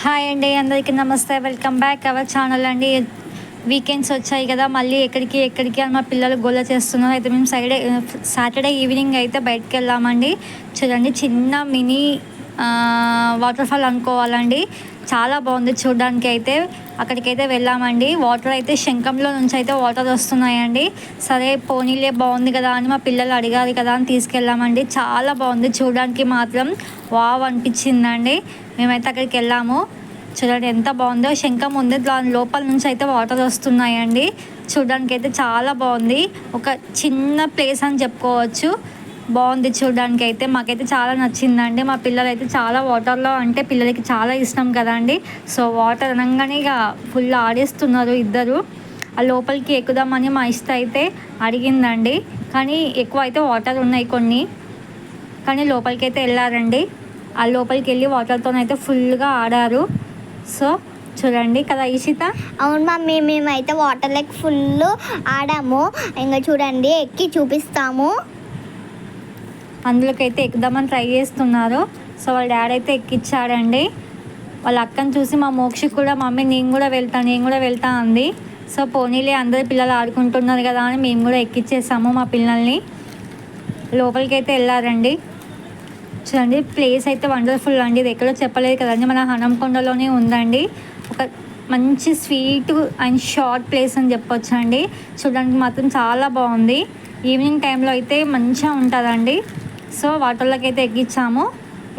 Hi అండి అందరికీ నమస్తే. వెల్కమ్ బ్యాక్ అవర్ ఛానల్ అండి. వీకెండ్స్ వచ్చాయి కదా మళ్ళీ ఎక్కడికి ఎక్కడికి అని మా పిల్లలు గోల చేస్తున్నారు. అయితే మేము సైడే సాటర్డే ఈవినింగ్ అయితే బయటకు వెళ్ళామండి చూడండి చిన్న మినీ వాటర్ ఫాల్ అనుకోవాలండి. చాలా బాగుంది చూడడానికి అయితే అక్కడికైతే వెళ్ళామండి. వాటర్ అయితే శంఖంలో నుంచి అయితే వాటర్ వస్తున్నాయండి. సరే పోనీలే బాగుంది కదా అని మా పిల్లలు అడిగారు కదా అని తీసుకెళ్ళామండి. చాలా బాగుంది. చూడడానికి మాత్రం వావ్ అనిపించిందండి. మేమైతే అక్కడికి వెళ్ళాము. చూడండి ఎంత బాగుందో. శంఖం ఉంది. దాని లోపల నుంచి అయితే వాటర్ వస్తున్నాయండి. చూడడానికి అయితే చాలా బాగుంది. ఒక చిన్న ప్లేస్ అని చెప్పుకోవచ్చు. బాగుంది చూడడానికి అయితే మాకైతే చాలా నచ్చిందండి. మా పిల్లలు అయితే చాలా వాటర్లో అంటే పిల్లలకి చాలా ఇష్టం కదండి. సో వాటర్ అనగానే ఇక ఫుల్ ఆడేస్తున్నారు ఇద్దరు. ఆ లోపలికి ఎక్కుదామని మా ఇష్ట అయితే అడిగిందండి. కానీ ఎక్కువ అయితే వాటర్ ఉన్నాయి కొన్ని. కానీ లోపలికి అయితే వెళ్ళారండి. ఆ లోపలికి వెళ్ళి వాటర్తోనైతే ఫుల్గా ఆడారు. సో చూడండి కదా ఈషిత అవును మమ్మీ మేమైతే వాటర్ లెక్ ఫుల్ ఆడాము. ఇంకా చూడండి ఎక్కి చూపిస్తాము. అందులోకి అయితే ఎక్కుదామని ట్రై చేస్తున్నారు. సో వాళ్ళ డాడీ అయితే ఎక్కిచ్చాడండి. వాళ్ళ అక్కని చూసి మా మోక్షి కూడా మమ్మీ నేను కూడా వెళ్తాను నేను కూడా వెళ్తా అంది. సో పోనీలే అందరు పిల్లలు ఆడుకుంటున్నారు కదా అని మేము కూడా ఎక్కిచ్చేసాము మా పిల్లల్ని. లోపలికి అయితే వెళ్ళారండి. చూడండి ప్లేస్ అయితే వండర్ఫుల్ అండి. ఇది ఎక్కడో చెప్పలేదు కదండి మన హనంకొండలోనే ఉందండి. ఒక మంచి స్వీట్ అండ్ షార్ట్ ప్లేస్ అని చెప్పొచ్చు అండి చూడడానికి మాత్రం చాలా బాగుంది. ఈవినింగ్ టైంలో అయితే మంచిగా ఉంటుందండి. సో వాటర్లోకి అయితే ఎక్కించాము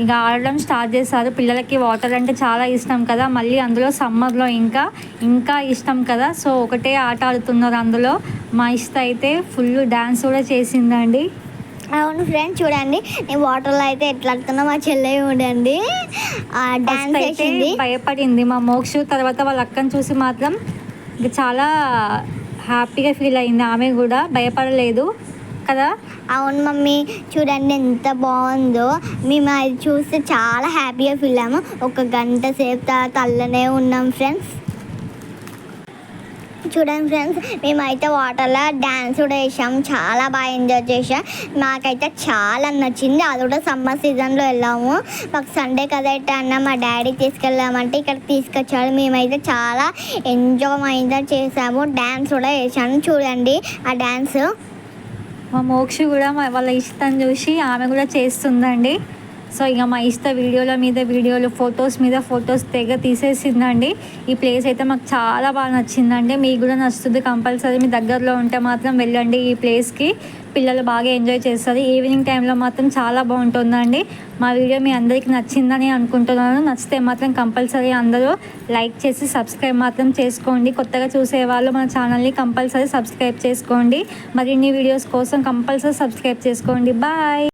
ఇక ఆడడం స్టార్ట్ చేశారు. పిల్లలకి వాటర్ అంటే చాలా ఇష్టం కదా. మళ్ళీ అందులో సమ్మర్లో ఇంకా ఇంకా ఇష్టం కదా. సో ఒకటే ఆట ఆడుతున్నారు అందులో. మా ఇష్ట అయితే ఫుల్ డ్యాన్స్ కూడా చేసిందండి. అవును ఫ్రెండ్స్ చూడండి. నేను వాటర్లో అయితే ఎట్లా ఆడుతున్నా మా చెల్లె ఫస్ట్ డాన్స్ అయితే చేసింది. భయపడింది మా మోక్షు. తర్వాత వాళ్ళ అక్కని చూసి మాత్రం ఇక చాలా హ్యాపీగా ఫీల్ అయింది. ఆమె కూడా భయపడలేదు. కదా? అవును మమ్మీ. చూడండి ఎంత బాగుందో. మేము అది చూస్తే చాలా హ్యాపీగా ఫీల్ అయ్యాము. ఒక గంట సేపు తర్వాత అల్లనే ఉన్నాం ఫ్రెండ్స్. చూడండి ఫ్రెండ్స్ మేమైతే వాటర్లో డ్యాన్స్ కూడా వేసాం చాలా బాగా ఎంజాయ్ చేసాం మాకైతే చాలా నచ్చింది. అది కూడా సమ్మర్ సీజన్లో వెళ్ళాము. మాకు సండే కదా అయితే అన్న మా డాడీ తీసుకెళ్ళామంటే ఇక్కడ తీసుకొచ్చాడు. మేమైతే చాలా ఎంజాయ్ అయితే చేసాము డ్యాన్స్ కూడా వేసాము చూడండి ఆ డ్యాన్స్ మా కూడా మా వాళ్ళ ఇష్టం చూసి ఆమె కూడా చేస్తుందండి. సో ఇక మా ఇష్ట వీడియోల మీద వీడియోలు ఫొటోస్ మీద ఫొటోస్ తెగ తీసేసిందండి. ఈ ప్లేస్ అయితే మాకు చాలా బాగా నచ్చిందండి. మీకు కూడా నచ్చుతుంది కంపల్సరీ. మీ దగ్గరలో ఉంటే మాత్రం వెళ్ళండి ఈ ప్లేస్కి పిల్లలు బాగా ఎంజాయ్ చేస్తారు. ఈవినింగ్ టైంలో మాత్రం చాలా బాగుంటుందండి. మా వీడియో మీ అందరికీ నచ్చిందని అనుకుంటున్నాను. నచ్చితే మాత్రం కంపల్సరీ అందరూ లైక్ చేసి సబ్స్క్రైబ్ మాత్రం చేసుకోండి. కొత్తగా చూసే వాళ్ళు మన ఛానల్ని కంపల్సరీ సబ్స్క్రైబ్ చేసుకోండి. మరిన్ని వీడియోస్ కోసం కంపల్సరీ సబ్స్క్రైబ్ చేసుకోండి. బాయ్